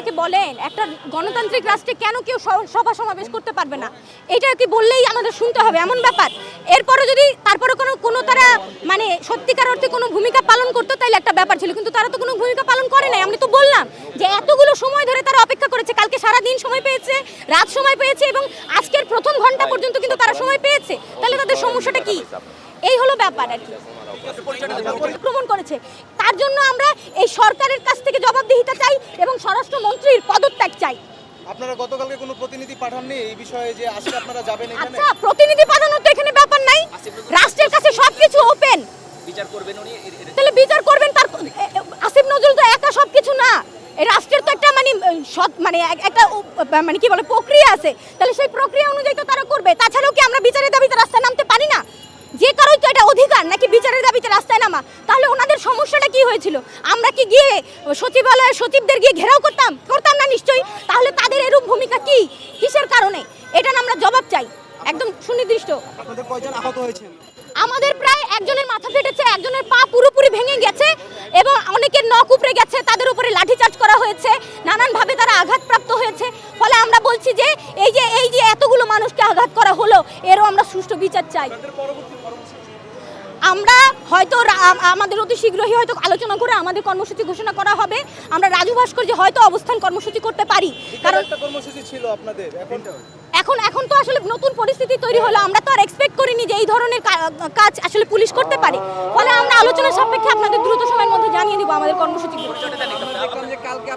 আমাকে বলেন, একটা গণতান্ত্রিক রাষ্ট্রে কেন কেউ সভা সমাবেশ করতে পারবে না? এটা কি বললেই আমাদের শুনতে হবে, এমন ব্যাপার। এরপরে যদি তারপরে কোনো কোনো তারা মানে সত্যিকার অর্থে কোনো ভূমিকা পালন করতো তাহলে একটা ব্যাপার ছিল, কিন্তু তারা তো কোনো ভূমিকা পালন করে নাই, আমি তো বললাম। যে এতগুলো সময় ধরে তারা অপেক্ষা করেছে কালকে সারা দিন সময় পেয়েছে রাত সময় পেয়েছে এবং আজকের প্রথম ঘণ্টা পর্যন্ত কিন্তু তারা সময় পেয়েছে। তাহলে তাদের সমস্যাটা কি? এই হলো ব্যাপার আর কি। আক্রমণ করেছে। তার জন্য আমরা এই সরকারের কাছ থেকে জবাবদিহিতা চাই এবং স্বরাষ্ট্রমন্ত্রীর পদত্যাগ চাই। আপনারা গতকালকে কোনো প্রতিনিধি পাঠাননি এই বিষয়ে যে আজকে আপনারা যাবেন এখানে? আচ্ছা প্রতিনিধি পাঠানোর তো এখানে ব্যাপার নাই। রাষ্ট্রের কাছে সবকিছু ওপেন বিচার করবেন উনি তাহলে বিচার করবেন তার এ- এ- আসিফ নজরুল তো একা সবকিছু না এই এ, সৎ মানে একটা মানে কি বলে প্রক্রিয়া আছে তাহলে সেই প্রক্রিয়া অনুযায়ী তো তারা করবে। তাছাড়াও কি আমরা বিচারের দাবিতে রাস্তায় নামতে পারি না? যে কারোই তো এটা অধিকার নাকি বিচারের দাবিতে রাস্তায় নামা? তাহলে ওনাদের সমস্যাটা কি হয়েছিল? আমরা কি গিয়ে সচিবালয়ের সচিবদের গিয়ে ঘেরাও করতাম? করতাম না নিশ্চয়ই? তাহলে তাদের এরূপ ভূমিকা কি? কিসের কারণে? এটা না আমরা জবাব চাই। একদম সুনির্দিষ্ট। আমাদের প্রায় একজনের মাথা ফেটেছে একজনের পা পুরোপুরি ভেঙে গেছে এবং উপড়ে গেছে তাদের উপরে লাঠিচার্জ করা হয়েছে নানানভাবে তারা আঘাতপ্রাপ্ত হয়েছে। ফলে আমরা বলছি যে এই যে এই যে এতগুলো মানুষকে আঘাত করা হলো এরও আমরা সুষ্ঠু বিচার চাই। আমরা হয়তো আমাদের অতি শীঘ্রই হয়তো আলোচনা করে আমাদের কর্মসূচি ঘোষণা করা হবে। আমরা রাজু ভাস্কর্যে হয়তো অবস্থান কর্মসূচি করতে পারি। কারণ কর্মসূচি ছিল আপনাদের এখন? এখন এখন তো আসলে নতুন পরিস্থিতি তৈরি হলো। আমরা তো আর এক্সপেক্ট করিনি যে এই ধরনের কাজ আসলে পুলিশ করতে পারে। ফলে আমরা আলোচনার সাপেক্ষে আপনাদের দ্রুত সময়ের মধ্যে জানিয়ে দিব আমাদের কর্মসূচি কালকে